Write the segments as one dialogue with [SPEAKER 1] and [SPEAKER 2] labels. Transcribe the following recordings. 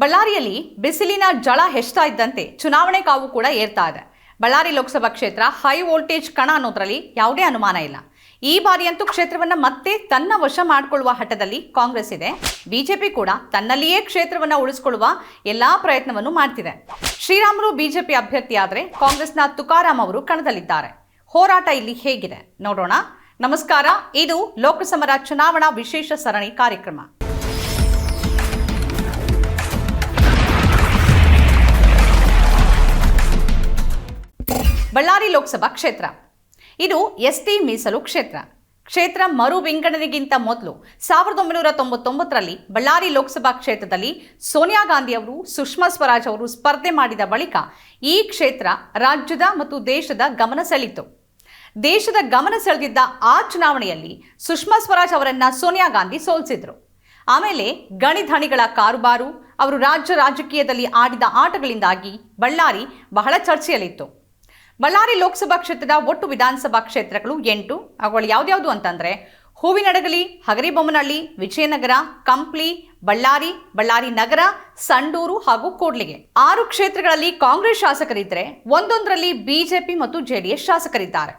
[SPEAKER 1] ಬಳ್ಳಾರಿಯಲ್ಲಿ ಬಿಸಿಲಿನ ಜಳ ಹೆಚ್ಚುತ್ತಾ ಇದ್ದಂತೆ ಚುನಾವಣೆ ಕಾವು ಕೂಡ ಏರ್ತಾ ಇದೆ. ಬಳ್ಳಾರಿ ಲೋಕಸಭಾ ಕ್ಷೇತ್ರ ಹೈ ವೋಲ್ಟೇಜ್ ಕಣ ಅನ್ನೋದ್ರಲ್ಲಿ ಯಾವುದೇ ಅನುಮಾನ ಇಲ್ಲ. ಈ ಬಾರಿಯಂತೂ ಕ್ಷೇತ್ರವನ್ನ ಮತ್ತೆ ತನ್ನ ವಶ ಮಾಡಿಕೊಳ್ಳುವ ಹಠದಲ್ಲಿ ಕಾಂಗ್ರೆಸ್ ಇದೆ. ಬಿಜೆಪಿ ಕೂಡ ತನ್ನಲ್ಲಿಯೇ ಕ್ಷೇತ್ರವನ್ನ ಉಳಿಸಿಕೊಳ್ಳುವ ಎಲ್ಲಾ ಪ್ರಯತ್ನವನ್ನು ಮಾಡ್ತಿದೆ. ಶ್ರೀರಾಮರು ಬಿಜೆಪಿ ಅಭ್ಯರ್ಥಿ ಆದರೆ ಕಾಂಗ್ರೆಸ್ನ ತುಕಾರಾಮ್ ಅವರು ಕಣದಲ್ಲಿದ್ದಾರೆ. ಹೋರಾಟ ಇಲ್ಲಿ ಹೇಗಿದೆ? ನೋಡೋಣ. ನಮಸ್ಕಾರ. ಇದು ಲೋಕಸಭಾ ಚುನಾವಣಾ ವಿಶೇಷ ಸರಣಿ ಕಾರ್ಯಕ್ರಮ. ಬಳ್ಳಾರಿ ಲೋಕಸಭಾ ಕ್ಷೇತ್ರ. ಇದು ಎಸ್ಟಿ ಮೀಸಲು ಕ್ಷೇತ್ರ. ಕ್ಷೇತ್ರ ಮರು ವಿಂಗಡಣೆಗಿಂತ ಮೊದಲು ಸಾವಿರದ ಒಂಬೈನೂರ ತೊಂಬತ್ತೊಂಬತ್ತರಲ್ಲಿ ಬಳ್ಳಾರಿ ಲೋಕಸಭಾ ಕ್ಷೇತ್ರದಲ್ಲಿ ಸೋನಿಯಾ ಗಾಂಧಿ ಅವರು, ಸುಷ್ಮಾ ಸ್ವರಾಜ್ ಅವರು ಸ್ಪರ್ಧೆ ಮಾಡಿದ ಬಳಿಕ ಈ ಕ್ಷೇತ್ರ ರಾಜ್ಯದ ಮತ್ತು ದೇಶದ ಗಮನ ಸೆಳೆಯಿತು. ದೇಶದ ಗಮನ ಸೆಳೆದಿದ್ದ ಆ ಚುನಾವಣೆಯಲ್ಲಿ ಸುಷ್ಮಾ ಸ್ವರಾಜ್ ಅವರನ್ನ ಸೋನಿಯಾ ಗಾಂಧಿ ಸೋಲಿಸಿದ್ರು. ಆಮೇಲೆ ಗಣಿಧಣಿಗಳ ಕಾರುಬಾರು, ಅವರು ರಾಜ್ಯ ರಾಜಕೀಯದಲ್ಲಿ ಆಡಿದ ಆಟಗಳಿಂದಾಗಿ ಬಳ್ಳಾರಿ ಬಹಳ ಚರ್ಚೆಯಲ್ಲಿತ್ತು. ಬಳ್ಳಾರಿ ಲೋಕಸಭಾ ಕ್ಷೇತ್ರದ ಒಟ್ಟು ವಿಧಾನಸಭಾ ಕ್ಷೇತ್ರಗಳು ಎಂಟು. ಅವುಗಳು ಯಾವ್ದ್ಯಾವುದು ಅಂತಂದ್ರೆ ಹೂವಿನಡಗಲಿ, ಹಗರಿಬೊಮ್ಮನಹಳ್ಳಿ, ವಿಜಯನಗರ, ಕಂಪ್ಲಿ, ಬಳ್ಳಾರಿ ಬಳ್ಳಾರಿ ನಗರ, ಸಂಡೂರು ಹಾಗೂ ಕೂಡ್ಲಿಗೆ. ಆರು ಕ್ಷೇತ್ರಗಳಲ್ಲಿ ಕಾಂಗ್ರೆಸ್ ಶಾಸಕರಿದ್ದರೆ ಒಂದೊಂದರಲ್ಲಿ ಬಿಜೆಪಿ ಮತ್ತು ಜೆಡಿಎಸ್ ಶಾಸಕರಿದ್ದಾರೆ.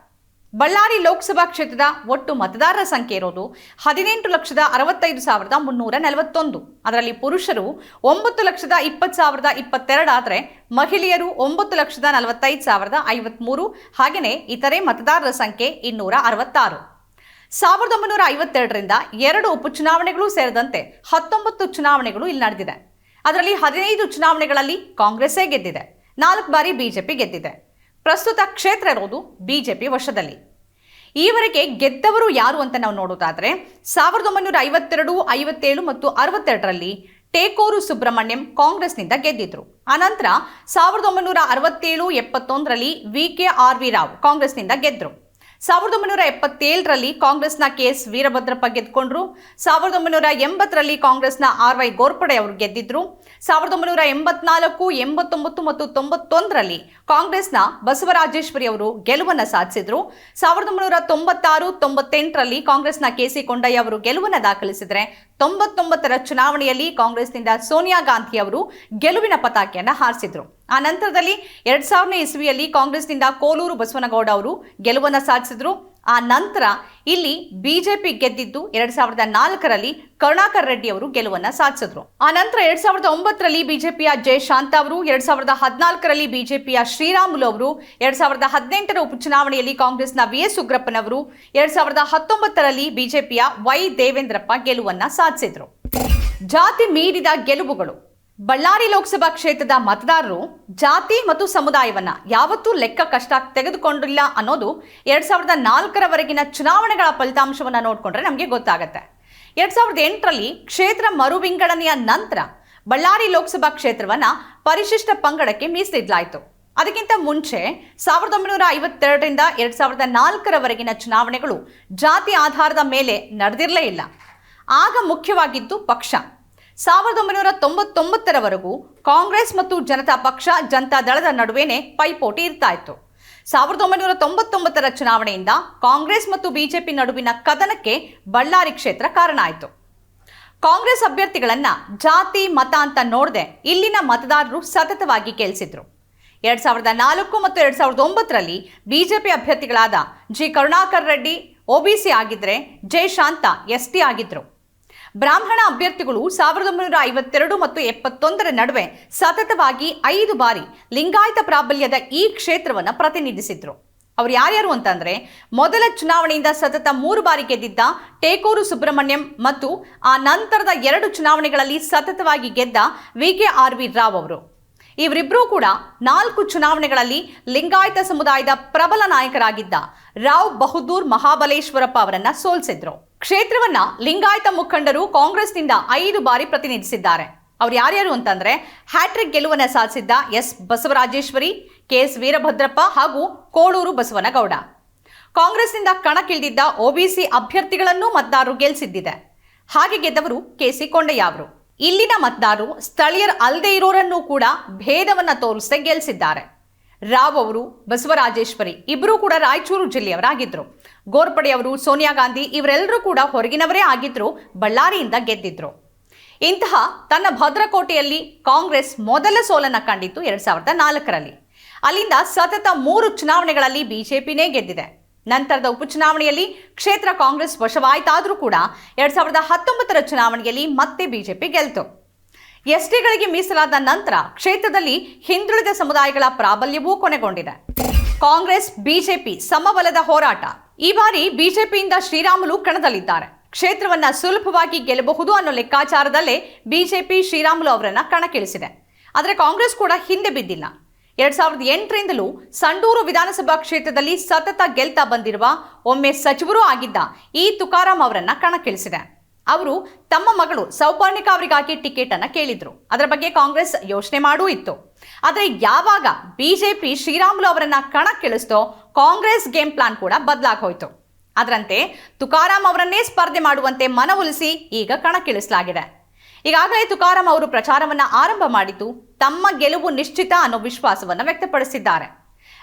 [SPEAKER 1] ಬಳ್ಳಾರಿ ಲೋಕಸಭಾ ಕ್ಷೇತ್ರದ ಒಟ್ಟು ಮತದಾರರ ಸಂಖ್ಯೆ ಇರೋದು ಹದಿನೆಂಟು ಲಕ್ಷದ ಅರವತ್ತೈದು ಸಾವಿರದ ಮುನ್ನೂರ ನಲವತ್ತೊಂದು. ಅದರಲ್ಲಿ ಪುರುಷರು ಒಂಬತ್ತು ಲಕ್ಷದ ಇಪ್ಪತ್ತು ಸಾವಿರದ ಇಪ್ಪತ್ತೆರಡಾದರೆ ಮಹಿಳೆಯರು ಒಂಬತ್ತು ಲಕ್ಷದ ನಲವತ್ತೈದು ಸಾವಿರದ ಐವತ್ಮೂರು ಹಾಗೆಯೇ ಇತರೆ ಮತದಾರರ ಸಂಖ್ಯೆ ಇನ್ನೂರ ಅರವತ್ತಾರು. ಸಾವಿರದ ಒಂಬೈನೂರ ಐವತ್ತೆರಡರಿಂದ ಎರಡು ಉಪಚುನಾವಣೆಗಳು ಸೇರಿದಂತೆ ಹತ್ತೊಂಬತ್ತು ಚುನಾವಣೆಗಳು ಇಲ್ಲಿ ನಡೆದಿದೆ. ಅದರಲ್ಲಿ ಹದಿನೈದು ಚುನಾವಣೆಗಳಲ್ಲಿ ಕಾಂಗ್ರೆಸ್ಸೇ ಗೆದ್ದಿದೆ. ನಾಲ್ಕು ಬಾರಿ ಬಿಜೆಪಿ ಗೆದ್ದಿದೆ. ಪ್ರಸ್ತುತ ಕ್ಷೇತ್ರ ಇರೋದು ಬಿಜೆಪಿ ವಶದಲ್ಲಿ. ಈವರೆಗೆ ಗೆದ್ದವರು ಯಾರು ಅಂತ ನಾವು ನೋಡೋದಾದರೆ, ಸಾವಿರದ ಒಂಬೈನೂರ ಐವತ್ತೆರಡು, ಐವತ್ತೇಳು ಮತ್ತು ಅರವತ್ತೆರಡರಲ್ಲಿ ಟೇಕೋರು ಸುಬ್ರಹ್ಮಣ್ಯಂ ಕಾಂಗ್ರೆಸ್ನಿಂದ ಗೆದ್ದಿದ್ರು. ಅನಂತರ ಸಾವಿರದ ಒಂಬೈನೂರ ಅರವತ್ತೇಳು, ಎಪ್ಪತ್ತೊಂದರಲ್ಲಿ V K R V Rao ಕಾಂಗ್ರೆಸ್ನಿಂದ ಗೆದ್ರು. ಸಾವಿರದ ಒಂಬೈನೂರ ಎಪ್ಪತ್ತೇಳರಲ್ಲಿ ಕಾಂಗ್ರೆಸ್ನ ಕೆ ಎಸ್ ವೀರಭದ್ರಪ್ಪ ಗೆದ್ಕೊಂಡ್ರು ಸಾವಿರದ ಒಂಬೈನೂರ ಎಂಬತ್ತರಲ್ಲಿ ಕಾಂಗ್ರೆಸ್ನ ಆರ್ ವೈ ಗೋರ್ಪಡೆ ಅವರು ಗೆದ್ದಿದ್ರು. ಸಾವಿರದ ಒಂಬೈನೂರ ಎಂಬತ್ನಾಲ್ಕು, ಎಂಬತ್ತೊಂಬತ್ತು ಮತ್ತು ತೊಂಬತ್ತೊಂದರಲ್ಲಿ ಕಾಂಗ್ರೆಸ್ನ ಬಸವರಾಜೇಶ್ವರಿ ಅವರು ಗೆಲುವನ್ನು ಸಾಧಿಸಿದ್ರು. ಸಾವಿರದ ಒಂಬೈನೂರ ತೊಂಬತ್ತಾರು, ತೊಂಬತ್ತೆಂಟರಲ್ಲಿ ಕಾಂಗ್ರೆಸ್ನ ಕೆ ಸಿ ಕೊಂಡಯ್ಯ ಅವರು ಗೆಲುವನ್ನು ದಾಖಲಿಸಿದರೆ ತೊಂಬತ್ತೊಂಬತ್ತರ ಚುನಾವಣೆಯಲ್ಲಿ ಕಾಂಗ್ರೆಸ್ನಿಂದ ಸೋನಿಯಾ ಗಾಂಧಿ ಅವರು ಗೆಲುವಿನ ಪತಾಕೆಯನ್ನು ಹಾರಿಸಿದ್ರು. ಆ ನಂತರದಲ್ಲಿ ಎರಡ್ ಸಾವಿರನೇ ಇಸ್ವಿಯಲ್ಲಿ ಕಾಂಗ್ರೆಸ್ನಿಂದ ಕೋಲೂರು ಬಸವನಗೌಡ ಅವರು ಗೆಲುವನ್ನು ಸಾಧಿಸಿದ್ರು. ಆ ನಂತರ ಇಲ್ಲಿ ಬಿಜೆಪಿ ಗೆದ್ದಿದ್ದು ಎರಡ್ ಸಾವಿರದ ನಾಲ್ಕರಲ್ಲಿ ಕರುಣಾಕರ್ ರೆಡ್ಡಿ ಅವರು ಗೆಲುವನ್ನ ಸಾಧಿಸಿದ್ರು. ಆ ನಂತರ ಎರಡ್ ಸಾವಿರದ ಒಂಬತ್ತರಲ್ಲಿ ಬಿಜೆಪಿಯ ಜಯಶಾಂತ ಅವರು, ಎರಡ್ ಸಾವಿರದ ಹದಿನಾಲ್ಕರಲ್ಲಿ ಬಿಜೆಪಿಯ ಶ್ರೀರಾಮುಲು ಅವರು, ಎರಡ್ ಸಾವಿರದ ಹದಿನೆಂಟರ ಉಪಚುನಾವಣೆಯಲ್ಲಿ ಕಾಂಗ್ರೆಸ್ನ ವಿ ಎಸ್ ಉಗ್ರಪ್ಪನವರು ಎರಡ್ ಸಾವಿರದ ಹತ್ತೊಂಬತ್ತರಲ್ಲಿ ಬಿಜೆಪಿಯ ವೈ ದೇವೇಂದ್ರಪ್ಪ ಗೆಲುವನ್ನ ಸಾಧಿಸಿದ್ರು. ಜಾತಿ ಮೀರಿದ ಗೆಲುವುಗಳು. ಬಳ್ಳಾರಿ ಲೋಕಸಭಾ ಕ್ಷೇತ್ರದ ಮತದಾರರು ಜಾತಿ ಮತ್ತು ಸಮುದಾಯವನ್ನ ಯಾವತ್ತೂ ಲೆಕ್ಕ ಕಷ್ಟ ತೆಗೆದುಕೊಂಡಿಲ್ಲ ಅನ್ನೋದು ಎರಡ್ ಸಾವಿರದ ನಾಲ್ಕರವರೆಗಿನ ಚುನಾವಣೆಗಳ ಫಲಿತಾಂಶವನ್ನ ನೋಡಿಕೊಂಡ್ರೆ ನಮಗೆ ಗೊತ್ತಾಗತ್ತೆ. ಎರಡ್ ಸಾವಿರದ ಎಂಟರಲ್ಲಿ ಕ್ಷೇತ್ರ ಮರು ವಿಂಗಡಣೆಯ ನಂತರ ಬಳ್ಳಾರಿ ಲೋಕಸಭಾ ಕ್ಷೇತ್ರವನ್ನ ಪರಿಶಿಷ್ಟ ಪಂಗಡಕ್ಕೆ ಮೀಸಲಿಡಲಾಯಿತು. ಅದಕ್ಕಿಂತ ಮುಂಚೆ ಸಾವಿರದ ಒಂಬೈನೂರ ಐವತ್ತೆರಡರಿಂದ ಎರಡ್ ಸಾವಿರದ ನಾಲ್ಕರವರೆಗಿನ ಚುನಾವಣೆಗಳು ಜಾತಿ ಆಧಾರದ ಮೇಲೆ ನಡೆದಿರಲೇ ಇಲ್ಲ. ಆಗ ಮುಖ್ಯವಾಗಿದ್ದು ಪಕ್ಷ. ಸಾವಿರದ ಒಂಬೈನೂರ ತೊಂಬತ್ತೊಂಬತ್ತರವರೆಗೂ ಕಾಂಗ್ರೆಸ್ ಮತ್ತು ಜನತಾ ಪಕ್ಷ ಜನತಾ ದಳದ ನಡುವೆನೇ ಪೈಪೋಟಿ ಇರ್ತಾ ಇತ್ತು. ಸಾವಿರದ ಒಂಬೈನೂರ ತೊಂಬತ್ತೊಂಬತ್ತರ ಚುನಾವಣೆಯಿಂದ ಕಾಂಗ್ರೆಸ್ ಮತ್ತು ಬಿಜೆಪಿ ನಡುವಿನ ಕದನಕ್ಕೆ ಬಳ್ಳಾರಿ ಕ್ಷೇತ್ರ ಕಾರಣ ಆಯಿತು. ಕಾಂಗ್ರೆಸ್ ಅಭ್ಯರ್ಥಿಗಳನ್ನ ಜಾತಿ, ಮತ ಅಂತ ನೋಡದೆ ಇಲ್ಲಿನ ಮತದಾರರು ಸತತವಾಗಿ ಗೆಲ್ಲಿಸಿದ್ರು ಎರಡ್ ಸಾವಿರದ ನಾಲ್ಕು ಮತ್ತು ಎರಡ್ ಸಾವಿರದ ಒಂಬತ್ತರಲ್ಲಿ ಬಿಜೆಪಿ ಅಭ್ಯರ್ಥಿಗಳಾದ ಜಿ. ಕರುಣಾಕರ್ ರೆಡ್ಡಿ ಒಬಿಸಿ ಆಗಿದ್ರೆ ಜಯಶಾಂತ, ಎಸ್ ಟಿ ಆಗಿದ್ರು. ಬ್ರಾಹ್ಮಣ ಅಭ್ಯರ್ಥಿಗಳು ಸಾವಿರದ ಒಂಬೈನೂರ ಐವತ್ತೆರಡು ಮತ್ತು ಎಪ್ಪತ್ತೊಂದರ ನಡುವೆ ಸತತವಾಗಿ ಐದು ಬಾರಿ ಲಿಂಗಾಯತ ಪ್ರಾಬಲ್ಯದ ಈ ಕ್ಷೇತ್ರವನ್ನು ಪ್ರತಿನಿಧಿಸಿದ್ರು. ಅವ್ರು ಯಾರ್ಯಾರು ಅಂತಂದ್ರೆ ಮೊದಲ ಚುನಾವಣೆಯಿಂದ ಸತತ ಮೂರು ಬಾರಿ ಗೆದ್ದಿದ್ದ ಟೇಕೂರು ಸುಬ್ರಹ್ಮಣ್ಯಂ ಮತ್ತು ಆ ನಂತರದ ಎರಡು ಚುನಾವಣೆಗಳಲ್ಲಿ ಸತತವಾಗಿ ಗೆದ್ದ V K R V Rao ಅವರು. ಇವರಿಬ್ಬರೂ ಕೂಡ ನಾಲ್ಕು ಚುನಾವಣೆಗಳಲ್ಲಿ ಲಿಂಗಾಯತ ಸಮುದಾಯದ ಪ್ರಬಲ ನಾಯಕರಾಗಿದ್ದ ರಾವ್ ಬಹದ್ದೂರ್ ಮಹಾಬಲೇಶ್ವರಪ್ಪ ಅವರನ್ನ ಸೋಲಿಸಿದ್ರು. ಕ್ಷೇತ್ರವನ್ನ ಲಿಂಗಾಯತ ಮುಖಂಡರು ಕಾಂಗ್ರೆಸ್ನಿಂದ ಐದು ಬಾರಿ ಪ್ರತಿನಿಧಿಸಿದ್ದಾರೆ. ಅವ್ರು ಯಾರ್ಯಾರು ಅಂತಂದ್ರೆ ಹ್ಯಾಟ್ರಿಕ್ ಗೆಲುವನ್ನ ಸಾಧಿಸಿದ್ದ S Basavarajeshwari K S Veerabhadrappa ಹಾಗೂ ಕೋಳೂರು ಬಸವನಗೌಡ. ಕಾಂಗ್ರೆಸ್ನಿಂದ ಕಣಕ್ಕಿಳಿದಿದ್ದ ಒಬಿಸಿ ಅಭ್ಯರ್ಥಿಗಳನ್ನು ಮತದಾರರು ಗೆಲ್ಲಿಸಿದ್ದಿದೆ ಹಾಗೆ ಗೆದ್ದವರು ಕೆ ಸಿ ಕೊಂಡಯ್ಯ ಅವರು. ಇಲ್ಲಿನ ಮತದಾರರು ಸ್ಥಳೀಯರು ಅಲ್ಲದೆ ಇರೋರನ್ನೂ ಕೂಡ ಭೇದವನ್ನ ತೋರಿಸದೆ ಗೆಲ್ಲಿಸಿದ್ದಾರೆ ರಾವ್ ಅವರು ಬಸವರಾಜೇಶ್ವರಿ ಇಬ್ಬರೂ ಕೂಡ ರಾಯಚೂರು ಜಿಲ್ಲೆಯವರಾಗಿದ್ದರು ಗೋರ್ಪಡೆ ಅವರು ಸೋನಿಯಾ ಗಾಂಧಿ ಇವರೆಲ್ಲರೂ ಕೂಡ ಹೊರಗಿನವರೇ ಆಗಿದ್ರು, ಬಳ್ಳಾರಿಯಿಂದ ಗೆದ್ದಿದ್ರು. ಇಂತಹ ತನ್ನ ಭದ್ರಕೋಟೆಯಲ್ಲಿ ಕಾಂಗ್ರೆಸ್ ಮೊದಲ ಸೋಲನ್ನು ಕಂಡಿತ್ತು ಎರಡ್ ಸಾವಿರದ ನಾಲ್ಕರಲ್ಲಿ. ಅಲ್ಲಿಂದ ಸತತ ಮೂರು ಚುನಾವಣೆಗಳಲ್ಲಿ ಬಿಜೆಪಿನೇ ಗೆದ್ದಿದೆ. ನಂತರದ ಉಪಚುನಾವಣೆಯಲ್ಲಿ ಕ್ಷೇತ್ರ ಕಾಂಗ್ರೆಸ್ ವಶವಾಯಿತಾದರೂ ಕೂಡ ಎರಡ್ ಸಾವಿರದ ಹತ್ತೊಂಬತ್ತರ ಚುನಾವಣೆಯಲ್ಲಿ ಮತ್ತೆ ಬಿಜೆಪಿ ಗೆಲ್ತು. ಎಸ್ಟಿಗಳಿಗೆ ಮೀಸಲಾದ ನಂತರ ಕ್ಷೇತ್ರದಲ್ಲಿ ಹಿಂದುಳಿದ ಸಮುದಾಯಗಳ ಪ್ರಾಬಲ್ಯವೂ ಕೊನೆಗೊಂಡಿದೆ. ಕಾಂಗ್ರೆಸ್, ಬಿಜೆಪಿ ಸಮಬಲದ ಹೋರಾಟ. ಈ ಬಾರಿ ಬಿಜೆಪಿಯಿಂದ ಶ್ರೀರಾಮುಲು ಕಣದಲ್ಲಿದ್ದಾರೆ. ಕ್ಷೇತ್ರವನ್ನ ಸುಲಭವಾಗಿ ಗೆಲ್ಲಬಹುದು ಅನ್ನೋ ಲೆಕ್ಕಾಚಾರದಲ್ಲೇ ಬಿಜೆಪಿ ಶ್ರೀರಾಮುಲು ಅವರನ್ನ ಕಣಕ್ಕಿಳಿಸಿದೆ. ಆದರೆ ಕಾಂಗ್ರೆಸ್ ಕೂಡ ಹಿಂದೆ ಬಿದ್ದಿಲ್ಲ. ಎರಡ್ ಸಾವಿರದ ಎಂಟರಿಂದಲೂ ಸಂಡೂರು ವಿಧಾನಸಭಾ ಕ್ಷೇತ್ರದಲ್ಲಿ ಸತತ ಗೆಲ್ತಾ ಬಂದಿರುವ ಒಮ್ಮೆ ಸಚಿವರೂ ಆಗಿದ್ದ ಈ ತುಕಾರಾಂ ಅವರನ್ನ ಕಣಕ್ಕಿಳಿಸಿದೆ. ಅವರು ತಮ್ಮ ಮಗಳು ಸೌಪರ್ಣಿಕ ಅವರಿಗಾಗಿ ಟಿಕೆಟ್ ಅನ್ನ ಕೇಳಿದ್ರು. ಅದರ ಬಗ್ಗೆ ಕಾಂಗ್ರೆಸ್ ಯೋಚನೆ ಮಾಡೂ ಇತ್ತು. ಆದರೆ ಯಾವಾಗ ಬಿಜೆಪಿ ಶ್ರೀರಾಮುಲು ಅವರನ್ನ ಕಣಕ್ಕಿಳಿಸ್ತೋ ಕಾಂಗ್ರೆಸ್ ಗೇಮ್ ಪ್ಲಾನ್ ಕೂಡ ಬದಲಾಗಿ ಹೋಯ್ತು. ಅದರಂತೆ ತುಕಾರಾಂ ಅವರನ್ನೇ ಸ್ಪರ್ಧೆ ಮಾಡುವಂತೆ ಮನವೊಲಿಸಿ ಈಗ ಕಣಕ್ಕಿಳಿಸಲಾಗಿದೆ ಈಗಾಗಲೇ ತುಕಾರಾಂ ಅವರು ಪ್ರಚಾರವನ್ನ ಆರಂಭ ಮಾಡಿದ್ದು ತಮ್ಮ ಗೆಲುವು ನಿಶ್ಚಿತ ಅನ್ನೋ ವಿಶ್ವಾಸವನ್ನ ವ್ಯಕ್ತಪಡಿಸಿದ್ದಾರೆ.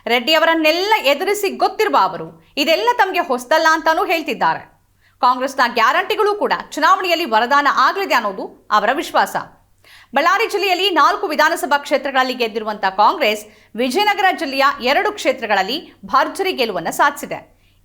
[SPEAKER 1] ರೆಡ್ಡಿ ಅವರನ್ನೆಲ್ಲ ಎದುರಿಸಿ ಗೊತ್ತಿರುವ ಅವರು ಇದೆಲ್ಲ ತಮಗೆ ಹೊಸದಲ್ಲ ಅಂತಾನೂ ಹೇಳ್ತಿದ್ದಾರೆ. ಕಾಂಗ್ರೆಸ್ನ ಗ್ಯಾರಂಟಿಗಳು ಕೂಡ ಚುನಾವಣೆಯಲ್ಲಿ ವರದಾನ ಆಗಲಿದೆ ಅನ್ನೋದು ಅವರ ವಿಶ್ವಾಸ. ಬಳ್ಳಾರಿ ಜಿಲ್ಲೆಯಲ್ಲಿ ನಾಲ್ಕು ವಿಧಾನಸಭಾ ಕ್ಷೇತ್ರಗಳಲ್ಲಿ ಗೆದ್ದಿರುವಂತಹ ಕಾಂಗ್ರೆಸ್, ವಿಜಯನಗರ ಜಿಲ್ಲೆಯ ಎರಡು ಕ್ಷೇತ್ರಗಳಲ್ಲಿ ಭರ್ಜರಿ ಗೆಲುವನ್ನು ಸಾಧಿಸಿದೆ.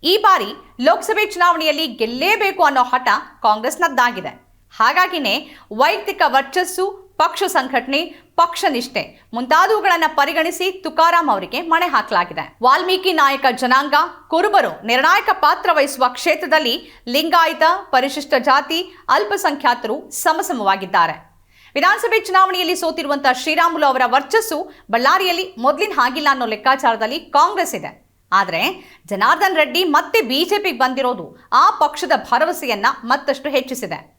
[SPEAKER 1] ಈ ಬಾರಿ ಲೋಕಸಭೆ ಚುನಾವಣೆಯಲ್ಲಿ ಗೆಲ್ಲೇಬೇಕು ಅನ್ನೋ ಹಠ ಕಾಂಗ್ರೆಸ್ನದ್ದಾಗಿದೆ. ಹಾಗಾಗಿನೇ ವೈಯಕ್ತಿಕ ವರ್ಚಸ್ಸು, ಪಕ್ಷ ಸಂಘಟನೆ ಪಕ್ಷ ನಿಷ್ಠೆ ಮುಂತಾದವುಗಳನ್ನು ಪರಿಗಣಿಸಿ ತುಕಾರಾಂ ಅವರಿಗೆ ಮಣೆ ಹಾಕಲಾಗಿದೆ. ವಾಲ್ಮೀಕಿ ನಾಯಕ ಜನಾಂಗ, ಕುರುಬರು ನಿರ್ಣಾಯಕ ಪಾತ್ರ ವಹಿಸುವ ಕ್ಷೇತ್ರದಲ್ಲಿ ಲಿಂಗಾಯತ, ಪರಿಶಿಷ್ಟ ಜಾತಿ, ಅಲ್ಪಸಂಖ್ಯಾತರು ಸಮಸಮವಾಗಿದ್ದಾರೆ. ವಿಧಾನಸಭೆ ಚುನಾವಣೆಯಲ್ಲಿ ಸೋತಿರುವಂತಹ ಶ್ರೀರಾಮುಲು ಅವರ ವರ್ಚಸ್ಸು ಬಳ್ಳಾರಿಯಲ್ಲಿ ಮೊದಲಿನ ಹಾಗಿಲ್ಲ ಅನ್ನೋ ಲೆಕ್ಕಾಚಾರದಲ್ಲಿ ಕಾಂಗ್ರೆಸ್ ಇದೆ. ಆದರೆ ಜನಾರ್ದನ್ ರೆಡ್ಡಿ ಮತ್ತೆ ಬಿಜೆಪಿಗೆ ಬಂದಿರೋದು ಆ ಪಕ್ಷದ ಭರವಸೆಯನ್ನ ಮತ್ತಷ್ಟು ಹೆಚ್ಚಿಸಿದೆ.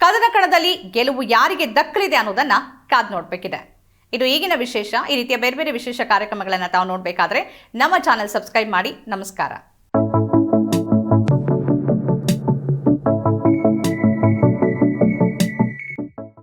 [SPEAKER 1] ಕದನ ಕಣದಲ್ಲಿ ಗೆಲುವು ಯಾರಿಗೆ ದಕ್ಕಲಿದೆ ಅನ್ನೋದನ್ನ ಕಾದ್ ನೋಡಬೇಕಿದೆ. ಇದು ಈಗಿನ ವಿಶೇಷ, ಈ ರೀತಿಯ ಬೇರೆ ಬೇರೆ ವಿಶೇಷ ಕಾರ್ಯಕ್ರಮಗಳನ್ನು ತಾವು ನೋಡಬೇಕಾದ್ರೆ ನಮ್ಮ ಚಾನೆಲ್ ಸಬ್ಸ್ಕ್ರೈಬ್ ಮಾಡಿ. ನಮಸ್ಕಾರ.